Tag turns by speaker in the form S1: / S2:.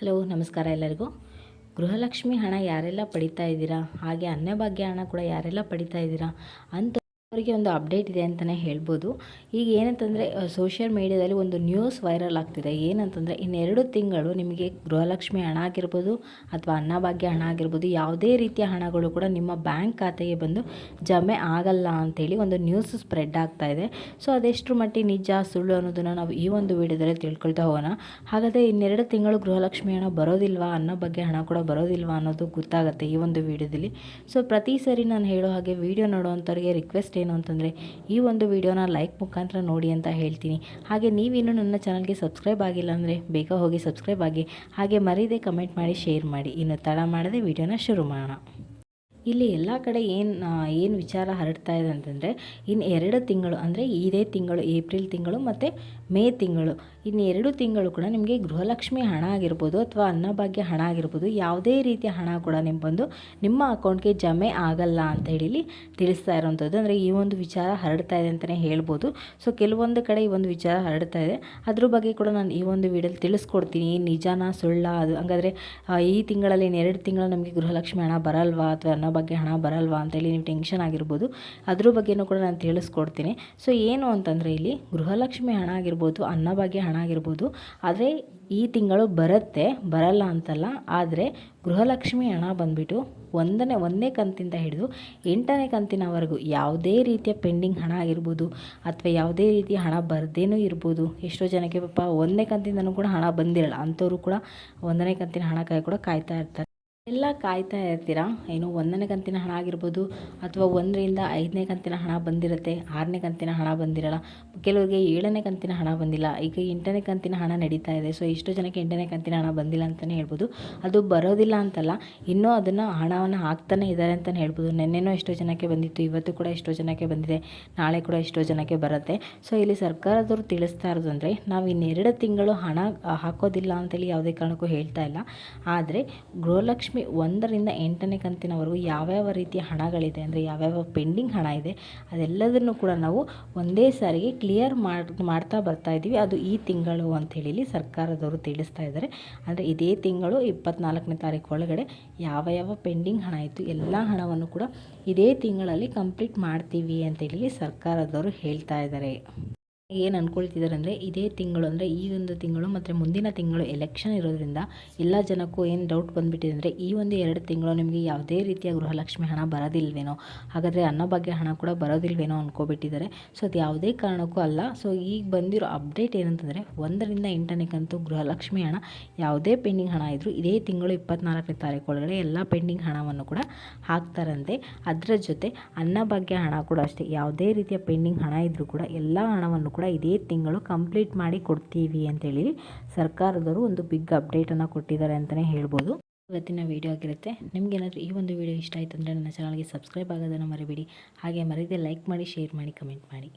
S1: Hello, ನಮಸ್ಕಾರ ಎಲ್ಲರಿಗೂ. ಗೃಹಲಕ್ಷ್ಮಿ ಹಣ ಯಾರೆಲ್ಲ ಪಡಿತಾ ಇದ್ದೀರಾ? ಹಾಗೆ ಅನ್ನಭಾಗ್ಯ ಹಣ ಕೂಡ ಯಾರೆಲ್ಲ ಪಡಿತಾ ಇದ್ದೀರಾ ಅಂತ ಅವರಿಗೆ ಒಂದು ಅಪ್ಡೇಟ್ ಇದೆ ಅಂತಲೇ ಹೇಳ್ಬೋದು. ಈಗ ಏನಂತಂದರೆ ಸೋಷಿಯಲ್ ಮೀಡ್ಯಾದಲ್ಲಿ ಒಂದು ನ್ಯೂಸ್ ವೈರಲ್ ಆಗ್ತಿದೆ. ಏನಂತಂದರೆ, ಇನ್ನೆರಡು ತಿಂಗಳು ನಿಮಗೆ ಗೃಹಲಕ್ಷ್ಮಿ ಹಣ ಆಗಿರ್ಬೋದು ಅಥವಾ ಅನ್ನಭಾಗ್ಯ ಹಣ ಆಗಿರ್ಬೋದು, ಯಾವುದೇ ರೀತಿಯ ಹಣಗಳು ಕೂಡ ನಿಮ್ಮ ಬ್ಯಾಂಕ್ ಖಾತೆಗೆ ಬಂದು ಜಮೆ ಆಗಲ್ಲ ಅಂಥೇಳಿ ಒಂದು ನ್ಯೂಸ್ ಸ್ಪ್ರೆಡ್ ಆಗ್ತಾ ಇದೆ. ಸೊ ಅದೆಷ್ಟು ಮಟ್ಟಿಗೆ ನಿಜ, ಸುಳ್ಳು ಅನ್ನೋದನ್ನು ನಾವು ಈ ಒಂದು ವಿಡಿಯೋದಲ್ಲಿ ತಿಳ್ಕೊಳ್ತಾ ಹೋಗೋಣ. ಹಾಗಾದರೆ ಇನ್ನೆರಡು ತಿಂಗಳು ಗೃಹಲಕ್ಷ್ಮಿ ಹಣ ಬರೋದಿಲ್ವಾ? ಅನ್ನೋ ಬಗ್ಗೆ ಹಣ ಕೂಡ ಬರೋದಿಲ್ವಾ ಅನ್ನೋದು ಗೊತ್ತಾಗುತ್ತೆ ಈ ಒಂದು ವಿಡಿಯೋದಲ್ಲಿ. ಸೊ ಪ್ರತಿ ಸರಿ ನಾನು ಹೇಳೋ ಹಾಗೆ ವಿಡಿಯೋ ನೋಡುವಂಥವ್ರಿಗೆ ರಿಕ್ವೆಸ್ಟ್ ಏನು ಅಂತಂದರೆ ಈ ಒಂದು ವಿಡಿಯೋನ ಲೈಕ್ ಮುಖಾಂತರ ನೋಡಿ ಅಂತ ಹೇಳ್ತೀನಿ. ಹಾಗೆ ನೀವಿನ್ನೂ ನನ್ನ ಚಾನಲ್ಗೆ ಸಬ್ಸ್ಕ್ರೈಬ್ ಆಗಿಲ್ಲ ಅಂದರೆ ಬೇಗ ಹೋಗಿ ಸಬ್ಸ್ಕ್ರೈಬ್ ಆಗಿ, ಹಾಗೆ ಮರೀದೆ ಕಮೆಂಟ್ ಮಾಡಿ ಶೇರ್ ಮಾಡಿ. ಇನ್ನು ತಡ ಮಾಡದೆ ವಿಡಿಯೋನ ಶುರು ಮಾಡೋಣ. ಇಲ್ಲಿ ಎಲ್ಲ ಕಡೆ ಏನು ಏನು ವಿಚಾರ ಹರಡ್ತಾ ಇದೆ ಅಂತಂದರೆ ಇನ್ನು ಎರಡು ತಿಂಗಳು ಅಂದರೆ ಇದೇ ತಿಂಗಳು, ಏಪ್ರಿಲ್ ತಿಂಗಳು ಮತ್ತು ಮೇ ತಿಂಗಳು. ಇನ್ನು ಎರಡು ತಿಂಗಳು ಕೂಡ ನಿಮಗೆ ಗೃಹಲಕ್ಷ್ಮಿ ಹಣ ಆಗಿರ್ಬೋದು ಅಥವಾ ಅನ್ನಭಾಗ್ಯ ಹಣ ಆಗಿರ್ಬೋದು, ಯಾವುದೇ ರೀತಿಯ ಹಣ ಕೂಡ ನಿಮ್ಮ ಬಂದು ನಿಮ್ಮ ಅಕೌಂಟ್ಗೆ ಜಮೆ ಆಗಲ್ಲ ಅಂತ ಹೇಳಿ ತಿಳಿಸ್ತಾ ಇರೋವಂಥದ್ದು. ಅಂದರೆ ಈ ಒಂದು ವಿಚಾರ ಹರಡ್ತಾ ಇದೆ ಅಂತಲೇ ಹೇಳ್ಬೋದು. ಸೊ, ಕೆಲವೊಂದು ಕಡೆ ಈ ಒಂದು ವಿಚಾರ ಹರಡ್ತಾ ಇದೆ. ಅದ್ರ ಬಗ್ಗೆ ಕೂಡ ನಾನು ಈ ಒಂದು ವಿಡಿಯೋಲಿ ತಿಳಿಸ್ಕೊಡ್ತೀನಿ. ನಿಜಾನ, ಸುಳ್ಳ, ಅದು ಹಂಗಾದ್ರೆ ಈ ತಿಂಗಳಲ್ಲಿ ಇನ್ನೆರಡು ತಿಂಗಳು ನಮಗೆ ಗೃಹಲಕ್ಷ್ಮಿ ಹಣ ಬರಲ್ವಾ ಅಥವಾ ಅನ್ನಭಾಗ್ಯ ಹಣ ಬರಲ್ವಾ ಅಂತೇಳಿ ನೀವು ಟೆನ್ಷನ್ ಆಗಿರ್ಬೋದು. ಅದ್ರ ಬಗ್ಗೆನೂ ಕೂಡ ನಾನು ತಿಳಿಸ್ಕೊಡ್ತೀನಿ. ಸೊ, ಏನು ಅಂತಂದರೆ ಇಲ್ಲಿ ಗೃಹಲಕ್ಷ್ಮಿ ಹಣ ಆಗಿರ್ಬೋದು ಅನ್ನಭಾಗ್ಯ ಹಣ ಆಗಿರ್ಬೋದು, ಆದರೆ ಈ ತಿಂಗಳು ಬರುತ್ತೆ, ಬರಲ್ಲ ಅಂತಲ್ಲ. ಆದರೆ ಗೃಹಲಕ್ಷ್ಮಿ ಹಣ ಬಂದುಬಿಟ್ಟು ಒಂದನೇ ಒಂದನೇ ಕಂತಿಂದ ಹಿಡಿದು ಎಂಟನೇ ಕಂತಿನವರೆಗೂ ಯಾವುದೇ ರೀತಿಯ ಪೆಂಡಿಂಗ್ ಹಣ ಆಗಿರ್ಬೋದು, ಅಥವಾ ಯಾವುದೇ ರೀತಿಯ ಹಣ ಬರ್ದೇನೂ ಇರ್ಬೋದು, ಎಷ್ಟೋ ಜನಕ್ಕೆ ಪಾಪ ಒಂದನೇ ಕಂತಿಂದನೂ ಕೂಡ ಹಣ ಬಂದಿರಲ್ಲ. ಅಂಥವ್ರು ಕೂಡ ಒಂದನೇ ಕಂತಿನ ಹಣಕ್ಕಾಗಿ ಕೂಡ ಕಾಯ್ತಾ ಇರ್ತಾರೆ. ಎಲ್ಲ ಕಾಯ್ತಾ ಇರ್ತೀರಾ? ಏನು ಒಂದನೇ ಕಂತಿನ ಹಣ ಆಗಿರ್ಬೋದು ಅಥವಾ ಒಂದರಿಂದ ಐದನೇ ಕಂತಿನ ಹಣ ಬಂದಿರುತ್ತೆ, ಆರನೇ ಕಂತಿನ ಹಣ ಬಂದಿರಲ್ಲ. ಕೆಲವರಿಗೆ ಏಳನೇ ಕಂತಿನ ಹಣ ಬಂದಿಲ್ಲ. ಈಗ ಎಂಟನೇ ಕಂತಿನ ಹಣ ನಡೀತಾ ಇದೆ. ಸೊ ಎಷ್ಟೋ ಜನಕ್ಕೆ ಎಂಟನೇ ಕಂತಿನ ಹಣ ಬಂದಿಲ್ಲ ಅಂತಲೇ ಹೇಳ್ಬೋದು. ಅದು ಬರೋದಿಲ್ಲ ಅಂತಲ್ಲ, ಇನ್ನೂ ಅದನ್ನು ಹಣವನ್ನು ಹಾಕ್ತಾನೆ ಇದ್ದಾರೆ ಅಂತಲೇ ಹೇಳ್ಬೋದು. ನೆನ್ನೆನೂ ಎಷ್ಟೋ ಜನಕ್ಕೆ ಬಂದಿತ್ತು, ಇವತ್ತು ಕೂಡ ಎಷ್ಟೋ ಜನಕ್ಕೆ ಬಂದಿದೆ, ನಾಳೆ ಕೂಡ ಎಷ್ಟೋ ಜನಕ್ಕೆ ಬರುತ್ತೆ. ಸೊ ಇಲ್ಲಿ ಸರ್ಕಾರದವರು ತಿಳಿಸ್ತಾ ಇರೋದು ಅಂದರೆ, ನಾವು ಇನ್ನೆರಡು ತಿಂಗಳು ಹಣ ಹಾಕೋದಿಲ್ಲ ಅಂತೇಳಿ ಯಾವುದೇ ಕಾರಣಕ್ಕೂ ಹೇಳ್ತಾ ಇಲ್ಲ. ಆದರೆ ಗೃಹಲಕ್ಷ್ಮಿ ಒಂದರಿಂದ ಎಂಟನೇ ಕಂತಿನವರೆಗೂ ಯಾವ್ಯಾವ ರೀತಿಯ ಹಣಗಳಿದೆ, ಅಂದರೆ ಯಾವ್ಯಾವ ಪೆಂಡಿಂಗ್ ಹಣ ಇದೆ, ಅದೆಲ್ಲದನ್ನು ಕೂಡ ನಾವು ಒಂದೇ ಸಾರಿಗೆ ಕ್ಲಿಯರ್ ಮಾಡಿ, ಮಾಡ್ತಾ ಬರ್ತಾ ಇದ್ದೀವಿ. ಅದು ಈ ತಿಂಗಳು ಅಂಥೇಳಿ ಸರ್ಕಾರದವರು ತಿಳಿಸ್ತಾ ಇದ್ದಾರೆ. ಅಂದರೆ ಇದೇ ತಿಂಗಳು ಇಪ್ಪತ್ನಾಲ್ಕನೇ ತಾರೀಕು ಒಳಗಡೆ ಯಾವ ಯಾವ ಪೆಂಡಿಂಗ್ ಹಣ ಇತ್ತು, ಎಲ್ಲ ಹಣವನ್ನು ಕೂಡ ಇದೇ ತಿಂಗಳಲ್ಲಿ ಕಂಪ್ಲೀಟ್ ಮಾಡ್ತೀವಿ ಅಂತೇಳಿ ಸರ್ಕಾರದವರು ಹೇಳ್ತಾ ಇದ್ದಾರೆ. ಏನು ಅಂದ್ಕೊಳ್ತಿದ್ದಾರೆ ಅಂದರೆ ಇದೇ ತಿಂಗಳು ಅಂದರೆ ಈ ಒಂದು ತಿಂಗಳು ಮತ್ತು ಮುಂದಿನ ತಿಂಗಳು ಎಲೆಕ್ಷನ್ ಇರೋದ್ರಿಂದ ಎಲ್ಲ ಜನಕ್ಕೂ ಏನು ಡೌಟ್ ಬಂದುಬಿಟ್ಟಿದೆ ಅಂದರೆ ಈ ಒಂದು ಎರಡು ತಿಂಗಳು ನಿಮಗೆ ಯಾವುದೇ ರೀತಿಯ ಗೃಹಲಕ್ಷ್ಮಿ ಹಣ ಬರೋದಿಲ್ವೇನೋ, ಹಾಗಾದರೆ ಅನ್ನಭಾಗ್ಯ ಹಣ ಕೂಡ ಬರೋದಿಲ್ವೇನೋ ಅಂದ್ಕೊಬಿಟ್ಟಿದ್ದಾರೆ ಸೊ ಅದು ಯಾವುದೇ ಕಾರಣಕ್ಕೂ ಅಲ್ಲ. ಸೊ ಈಗ ಬಂದಿರೋ ಅಪ್ಡೇಟ್ ಏನಂತಂದರೆ ಒಂದರಿಂದ ಎಂಟನೇ ಕಂತು ಗೃಹಲಕ್ಷ್ಮಿ ಹಣ, ಯಾವುದೇ ಪೆಂಡಿಂಗ್ ಹಣ ಇದ್ದರೂ ಇದೇ ತಿಂಗಳು ಇಪ್ಪತ್ನಾಲ್ಕನೇ ತಾರೀಕು ಒಳಗಡೆ ಎಲ್ಲ ಪೆಂಡಿಂಗ್ ಹಣವನ್ನು ಕೂಡ ಹಾಕ್ತಾರಂತೆ. ಅದರ ಜೊತೆ ಅನ್ನಭಾಗ್ಯ ಹಣ ಕೂಡ ಅಷ್ಟೇ, ಯಾವುದೇ ರೀತಿಯ ಪೆಂಡಿಂಗ್ ಹಣ ಇದ್ದರೂ ಕೂಡ ಎಲ್ಲ ಹಣವನ್ನು ಕೂಡ ಇದೇ ತಿಂಗಳು ಕಂಪ್ಲೀಟ್ ಮಾಡಿ ಕೊಡ್ತೀವಿ ಅಂತೇಳಿ ಸರ್ಕಾರದವರು ಒಂದು ಬಿಗ್ ಅಪ್ಡೇಟನ್ನು ಕೊಟ್ಟಿದ್ದಾರೆ ಅಂತಲೇ ಹೇಳ್ಬೋದು. ಇವತ್ತಿನ ವೀಡಿಯೋ ಆಗಿರುತ್ತೆ. ನಿಮಗೇನಾದರೂ ಈ ಒಂದು ವೀಡಿಯೋ ಇಷ್ಟ ಆಯಿತು ಅಂದರೆ ನನ್ನ ಚಾನಲ್ಗೆ ಸಬ್ಸ್ಕ್ರೈಬ್ ಆಗೋದನ್ನು ಮರಿಬೇಡಿ. ಹಾಗೆ ಮರೀದೆ ಲೈಕ್ ಮಾಡಿ ಶೇರ್ ಮಾಡಿ ಕಮೆಂಟ್ ಮಾಡಿ.